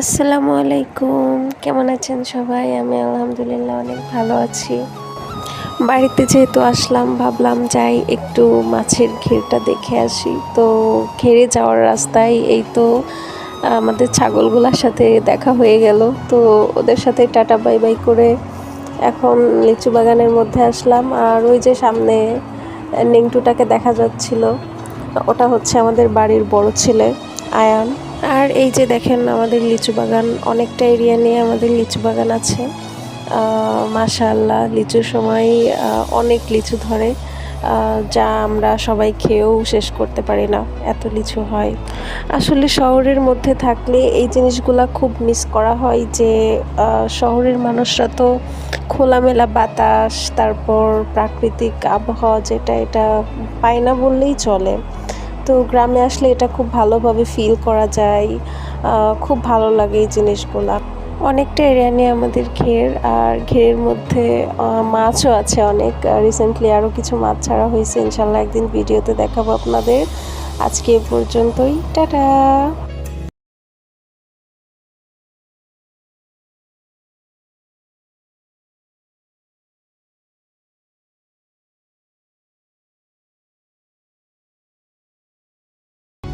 আসসালামু আলাইকুম। কেমন আছেন সবাই? আমি আলহামদুলিল্লাহ অনেক ভালো আছি। বাড়িতে যেহেতু আসলাম, ভাবলাম যাই একটু মাছের ঘেরটা দেখে আসি। তো ঘেরে যাওয়ার রাস্তায় এই তো আমাদের ছাগলগুলোর সাথে দেখা হয়ে গেল। তো ওদের সাথে টাটা বাই বাই করে এখন লিচু বাগানের মধ্যে আসলাম। আর ওই যে সামনে নেংটুটাকে দেখা যাচ্ছিল, ওটা হচ্ছে আমাদের বাড়ির বড় ছেলে, আয়ান। আর এই যে দেখেন আমাদের লিচু বাগান, অনেকটা এরিয়া নিয়ে আমাদের লিচু বাগান আছে। মাশাল্লাহ লিচুর সময় অনেক লিচু ধরে যা আমরা সবাই খেয়েও শেষ করতে পারি না, এত লিচু হয়। আসলে শহরের মধ্যে থাকলে এই জিনিসগুলা খুব মিস করা হয় যে শহরের মানুষরা তো খোলামেলা বাতাস, তারপর প্রাকৃতিক আবহাওয়া যেটা, এটা পায় না বললেই চলে। তো গ্রামে আসলে এটা খুব ভালোভাবে ফিল করা যায়। খুব ভালো লাগে এই জিনিসগুলো। অনেকটা এরিয়া নিয়ে আমাদের ঘের, আর ঘেরের মধ্যে মাছও আছে অনেক। রিসেন্টলি আরও কিছু মাছ ছাড়া হয়েছে। ইনশাল্লাহ একদিন ভিডিওতে দেখাবো আপনাদের। আজকে এ পর্যন্তই। টাটা!